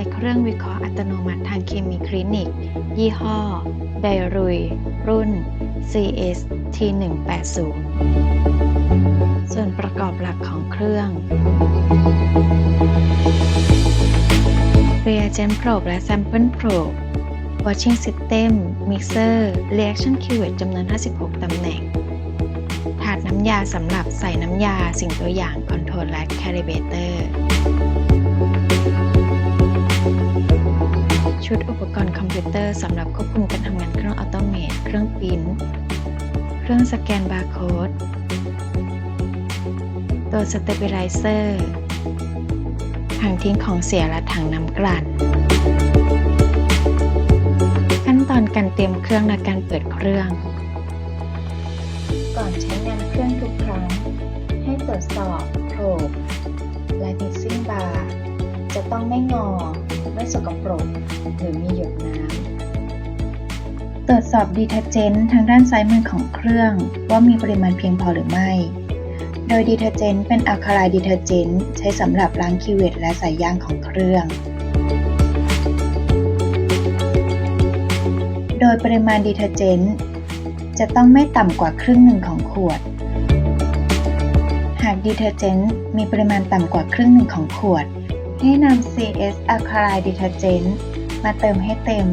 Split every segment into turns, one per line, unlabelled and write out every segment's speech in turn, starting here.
ช้เครื่องวิเคราะห์อัตโนมัติทางเคมีคลินิก ยี่ห้อไดรุย รุ่น CS T180 ส่วนประกอบหลักของเครื่อง Reagent Probe และ Sample Probe Watching System Mixer Reaction Cuvette จำนวน 56 ตำแหน่ง ถาดน้ำยาสำหรับใส่น้ำยาสิ่งตัวอย่าง Control และ Calibrator ชุดอุปกรณ์คอมพิวเตอร์สำหรับควบคุมการทำงานเครื่องออโตเมตเครื่องปริ้น เครื่องสแกนบาร์โค้ด ตัวสเตเบลไลเซอร์ถังทิ้งของเสียและถังน้ำกลั่น ขั้นตอนการเตรียมเครื่องและการเปิดเครื่อง ก่อนใช้งานเครื่องทุกครั้ง ให้ตรวจสอบโ r บและดิซิ่งบาร์จะต้องไม่งอ ไม่สกปรก หรือมีหยดน้ำ ตรวจสอบดีเทอร์เจนต์ทางด้านซ้ายมือของเครื่อง ว่ามีปริมาณเพียงพอหรือไม่ โดยดีเทอร์เจนต์เป็นอัลคาไลดีเทอร์เจนต์ใช้สำหรับล้างคิวเวตและสายยางของเครื่อง โดยปริมาณดีเทอร์เจนต์จะต้องไม่ต่ำกว่าครึ่งหนึ่งของขวดหากดีเทอร์เจนต์มีปริมาณต่ำกว่าครึ่งหนึ่งของขวด ให้นำ CS Alkaline Detergent มาเติมให้เต็ม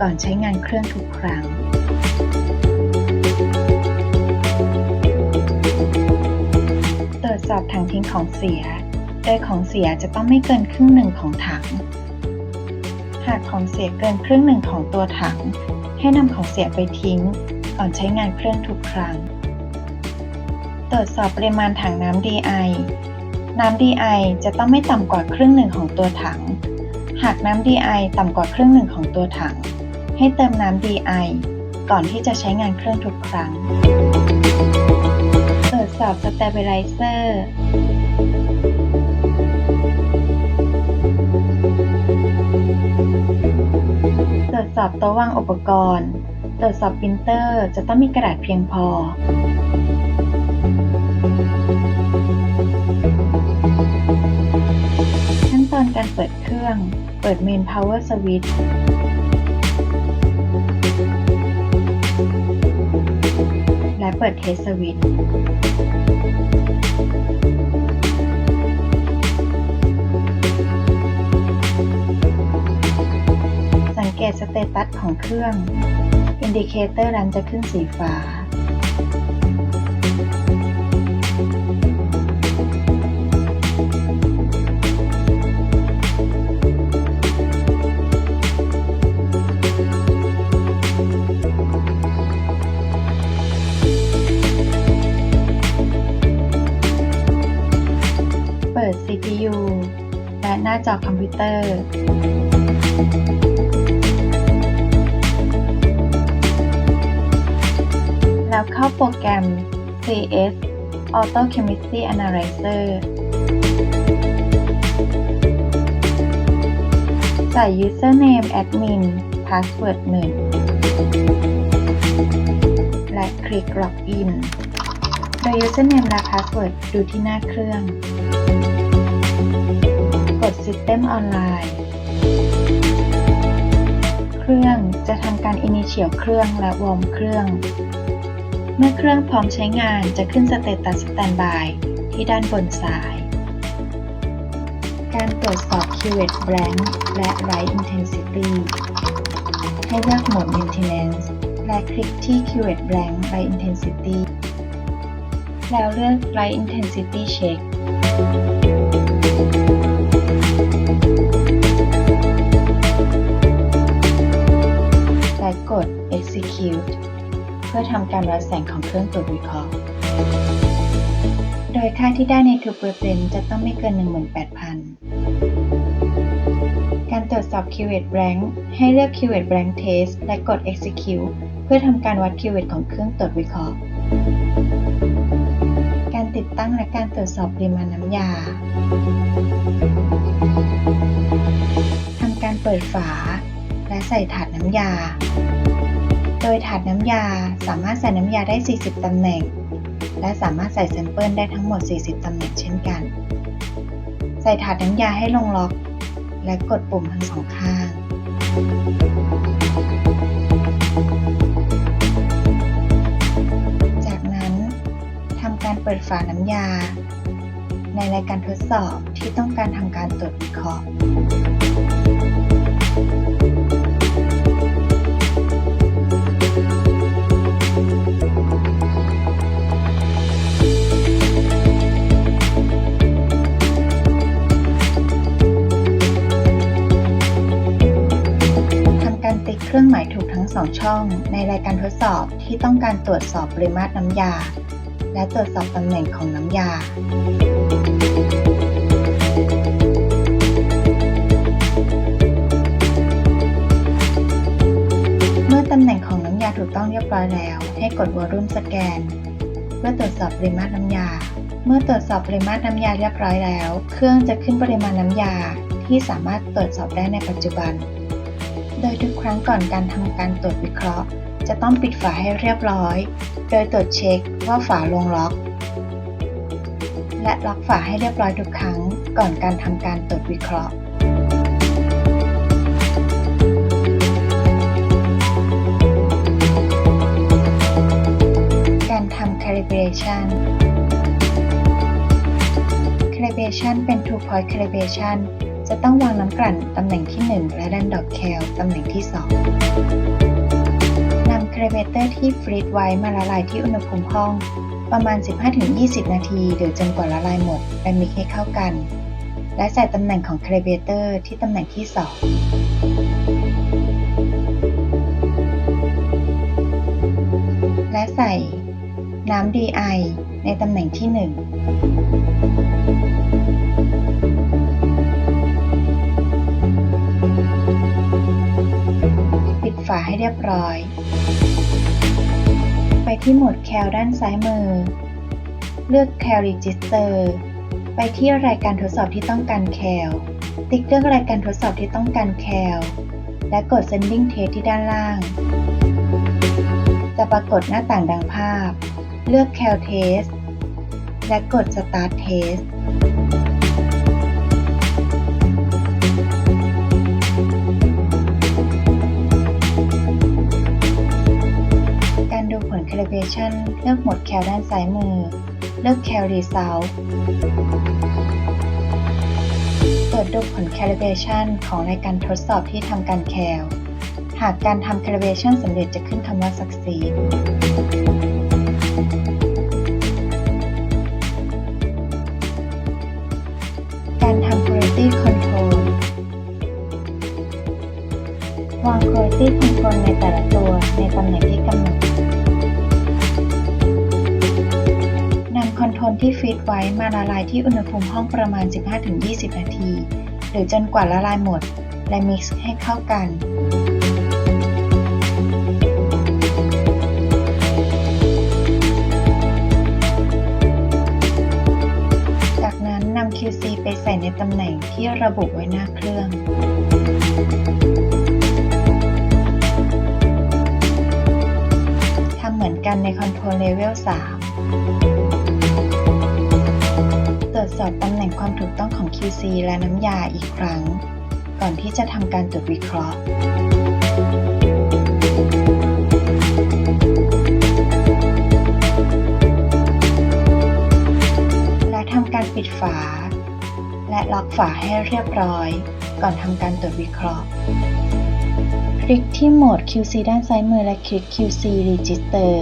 ก่อนใช้งานเครื่องทุกครั้ง ตรวจสอบถังทิ้งของเสีย โดยของเสียจะต้องไม่เกินครึ่งหนึ่งของถัง หากของเสียเกินครึ่งหนึ่งของตัวถัง ให้นำของเสียไปทิ้ง ก่อนใช้งานเครื่องทุกครั้ง ตรวจสอบปริมาณถังน้ำ DI น้ำ DI จะต้องไม่ต่ำกว่าครึ่งหนึ่งของตัวถัง หากน้ำ DI ต่ำกว่าครึ่งหนึ่งของตัวถัง ให้เติมน้ำ DI ก่อนที่จะใช้งานเครื่องทุกครั้งตรวจสอบ Stabilizer ตรวจสอบโต๊ะวางอุปกรณ์ ตรวจสอบปรินเตอร์จะต้องมีกระดาษเพียงพอ เปิดเครื่อง เปิดเมน power switch และเปิด test switch สังเกตสเตตัสของเครื่อง อินดิเคเตอร์รันจะขึ้นสีฟ้า จอคอมพิวเตอร์แล้วเข้าโปรแกรม CS Auto Chemistry Analyzer ใส่ username admin password 1และคลิก login โดย username และ password ดูที่หน้าเครื่อง กด System Online เครื่องจะทำการ Initial เครื่องและ Warm เครื่อง เมื่อเครื่องพร้อมใช้งานจะขึ้นสเตตัส Standby ที่ด้านบนซ้าย การตรวจสอบ Qwet Blank และ Write Intensity ให้เลือกโหมด Maintenance และคลิกที่ Qwet Blank Write Intensity แล้วเลือก Write Intensity Check Execute เพื่อทำการวัดแสงของเครื่องตรวจวิเคราะห์ โดยค่าที่ได้ในทุกเปอร์เซ็นต์จะต้องไม่เกิน 18,000 การตรวจสอบ Qwet Blank ให้เลือก Qwet Blank Test และกด Execute เพื่อทำการวัด Qwet ของเครื่องตรวจวิเคราะห์ การติดตั้งและการตรวจสอบปริมาณน้ำยาทำการเปิดฝาและใส่ถาดน้ำยา โดยถาดน้ำยาสามารถใส่น้ำยาได้ 40 ตำแหน่ง และสามารถใส่แซมเปิลได้ทั้งหมด 40 ตำแหน่งเช่นกัน ใส่ถาดน้ำยาให้ลงล็อก และกดปุ่มทั้งสองข้างจากนั้นทำการเปิดฝาน้ำยา ในรายการทดสอบที่ต้องการทำการตรวจวิเคราะห์ ช่องในรายการทดสอบที่ต้องการตรวจสอบปริมาตรน้ำยา และตรวจสอบตำแหน่งของน้ำยา เมื่อตำแหน่งของน้ำยาถูกต้องเรียบร้อยแล้ว ให้กดวอลลุ่มสแกน เพื่อตรวจสอบปริมาตรน้ำยา เมื่อตรวจสอบปริมาตรน้ำยาเรียบร้อยแล้ว เครื่องจะขึ้นปริมาณน้ำยาที่สามารถตรวจสอบได้ในปัจจุบัน โดยทุกครั้งก่อนการทำการตรวจวิเคราะห์ จะต้องปิดฝาให้เรียบร้อย โดยตรวจเช็คว่าฝาลงล็อก และล็อกฝาให้เรียบร้อยทุกครั้งก่อนการทำการตรวจวิเคราะห์การทำ calibration calibration เป็น two point calibration จะต้องวางน้ำกลั่นตำแหน่งที่ 1 และดันดอกแคลตำแหน่งที่ 2นำเคาลิเบเตอร์ที่ฟรีซไว้มาละลายที่อุณหภูมิห้อง ประมาณ 15-20 นาทีหรือจนกว่าละลายหมดและมิกให้เข้ากัน และใส่ตำแหน่งของเคาลิเบเตอร์ที่ตำแหน่งที่ 2 และใส่น้ำ DI ในตำแหน่งที่ 1 ให้เรียบร้อย ไปที่โหมดแคลด้านซ้ายมือ เลือก Cal Register ไปที่รายการทดสอบที่ต้องการแคลติ๊กเลือกรายการทดสอบที่ต้องการแคลและกด Sending Test ที่ด้านล่าง จะปรากฏหน้าต่างดังภาพ เลือก Cal Test และกด Start Test Location เลือกโหมดแคลด้านซ้ายมือ เลือก Cal Result เปิดดูผล calibration ของรายการทดสอบที่ทำการแคลหากการทำ calibration สำเร็จจะขึ้นคำว่า succeed การทำ quality control วาง quality control ในแต่ละตัวในตำแหน่งที่กำหนด คนที่ฟีดไว้มาละลายที่อุณหภูมิห้องประมาณ 15-20 นาที หรือจนกว่าละลายหมด และมิกซ์ให้เข้ากันจากนั้นนำ QC ไปใส่ในตำแหน่งที่ระบุไว้หน้าเครื่อง ทำเหมือนกันใน Control Level 3 จสอบตำแหน่งความถูกต้องของ QC และน้ำยาอีกครั้ง ก่อนที่จะทำการตรวจวิเคราะห์และทำการปิดฝา และล็อกฝาให้เรียบร้อย ก่อนทำการตรวจวิเคราะห์ คลิกที่โหมด QC ด้านซ้ายมือและคลิก QC Register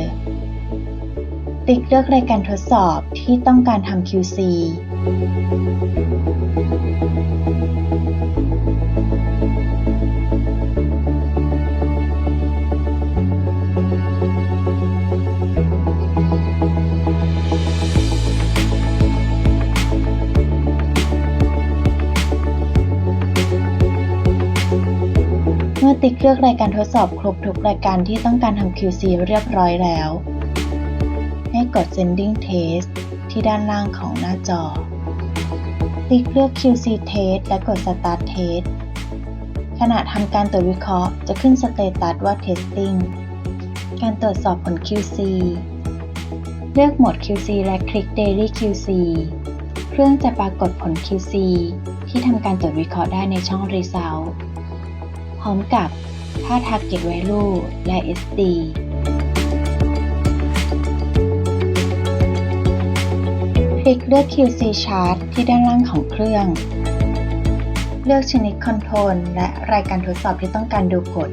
ติ๊กเลือกรายการทดสอบที่ต้องการทำ QC เมื่อติ๊กเลือกรายการทดสอบครบทุกรายการที่ต้องการทำ QC เรียบร้อยแล้ว ให้กด Sending Test ที่ด้านล่างของหน้าจอ ติ๊กเลือก QC Test และกด Start Test ขณะทำการตรวจวิเคราะห์จะขึ้นสเตตัสว่า Testing การตรวจสอบผล QC เลือกโหมด QC และคลิก Daily QC เครื่องจะปรากฏผล QC ที่ทำการตรวจวิเคราะห์ได้ในช่อง Result พร้อมกับค่า Target Value และ SD คลิกเลือก QC Chart ที่ด้านล่างของเครื่อง เลือกชนิดคอนโทรลและรายการทดสอบที่ต้องการดูผล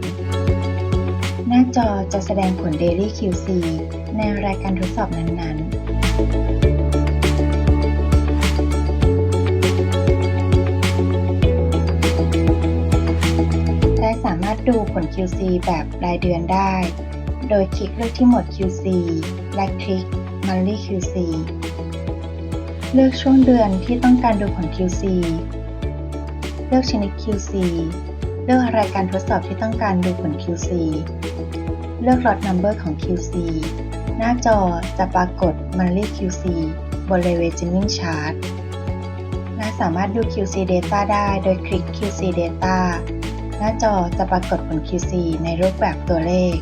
หน้าจอจะแสดงผล Daily QC ในรายการทดสอบนั้นๆและสามารถดูผล QC แบบรายเดือนได้ โดยคลิกเลือกที่หมวด QC และคลิก Monthly QC เลือกช่วงเดือนที่ต้องการดูผล QC เลือกชนิด QC เลือกรายการทดสอบที่ต้องการดูผล QC เลือก lot number ของ QC หน้าจอจะปรากฏ Monthly QC บน Leveraging Chart และสามารถดู QC Data ได้โดยคลิก QC Data หน้าจอจะปรากฏผล QC ในรูปแบบตัวเลข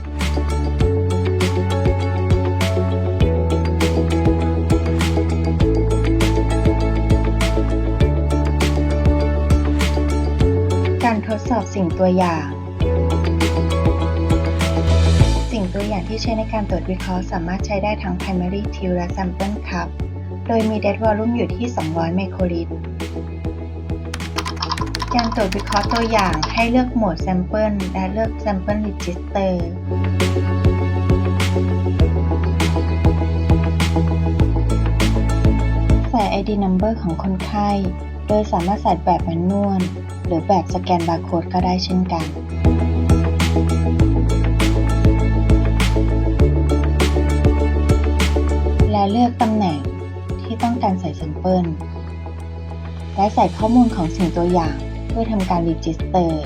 ทดสอบสิ่งตัวอย่าง สิ่งตัวอย่างที่ใช้ในการตรวจวิเคราะห์สามารถใช้ได้ทั้ง primary till และ sample cup โดยมี dead volume อยู่ที่ 200 ไมโครลิตร การตรวจวิเคราะห์ตัวอย่างให้เลือกโหมด sample และเลือก sample register ใส่ ID number ของคนไข้ โดยสามารถใส่แบบแมนนวลหรือแบบสแกนบาร์โค้ดก็ได้เช่นกัน และเลือกตำแหน่งที่ต้องการใส่แซมเปิลและใส่ข้อมูลของสิ่งตัวอย่างเพื่อทำการรีจิสเตอร์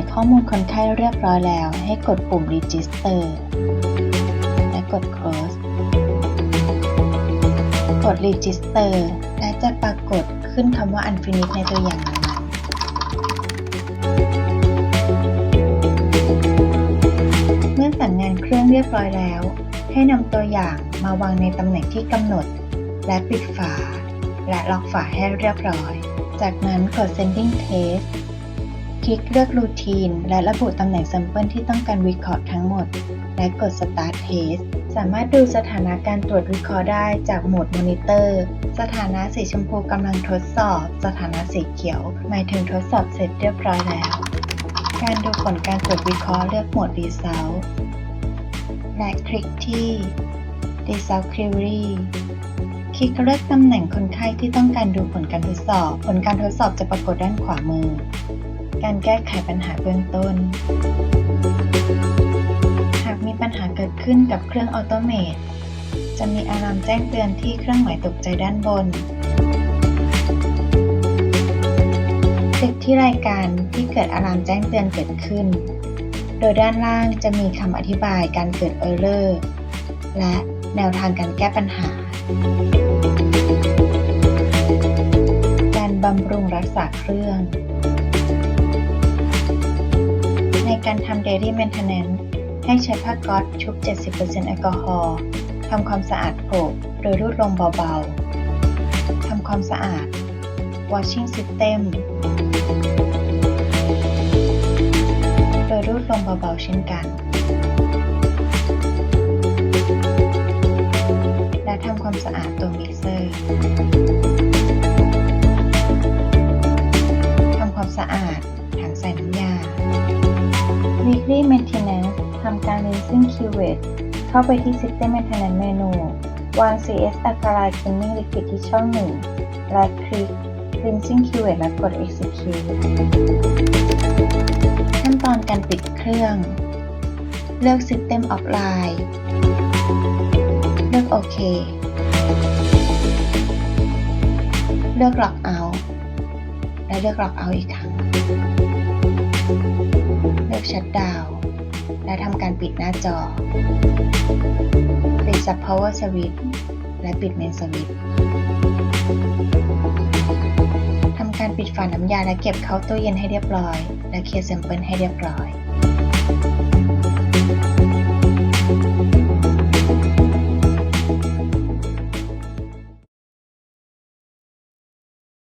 ส่ข้อมูลคนไข้เรียบร้อยแล้ว ให้กดปุ่ม Register และกด Close กด Register และจะปรากฏขึ้นคำว่า Unfinished ในตัวอย่างนั้นเมื่อสั่งงานเครื่องเรียบร้อยแล้ว ให้นำตัวอย่างมาวางในตำแหน่งที่กำหนด และปิดฝา และล็อกฝาให้เรียบร้อย จากนั้นกด Sending Test คลิกเลือก Routine และระบุตำแหน่ง Sample ที่ต้องการวิเคราะห์ทั้งหมด และกด Start Test สามารถดูสถานะการตรวจวิเคราะห์ได้จากโหมด Monitor สถานะสีชมพูกำลังทดสอบ สถานะสีเขียว หมายถึงทดสอบเสร็จเรียบร้อยแล้ว การดูผลการตรวจวิเคราะห์เลือกโหมด Result และคลิกที่ Result Query คลิกเลือกตำแหน่งคนไข้ที่ต้องการดูผลการทดสอบ ผลการทดสอบจะปรากฏด้านขวามือ การแก้ไขปัญหาเบื้องต้น หากมีปัญหาเกิดขึ้นกับเครื่องออโตเมตจะมีอะลามแจ้งเตือนที่เครื่องหมายตกใจด้านบนคลิกที่รายการที่เกิดอะลามแจ้งเตือนเกิดขึ้น โดยด้านล่างจะมีคำอธิบายการเกิดเออร์เลอร์และแนวทางการแก้ปัญหา การบำรุงรักษาเครื่อง ในการทำ Daily Maintenance ให้ใช้ผ้าก๊อซชุบ 70%แอลกอฮอล์ทำความสะอาดโกโดยรูดลงเบาๆ ทำความสะอาด Washing System โดยรูดลงเบาๆ เช่นกัน และทำความสะอาดตัวมิกเซอร์ำการ Rinsing Keyword เข้าไปที่ System Maintenance Menu วาง CS Alkaline Cleaning Liquid ที่ช่อง 1 และคลิก rinsing keyword และกด execute ขั้นตอนการปิดเครื่อง เลือก system offline เลือกโอเค เลือก log out และเลือก log out อีกครั้ง เลือก shutdown และทำการปิดหน้าจอ ปิด sub power switch และปิด main switch ทำการปิดฝาน้ำยาและเก็บเข้าตู้เย็นให้เรียบร้อย และเคลียร์แซมเปิลให้เรียบร้อย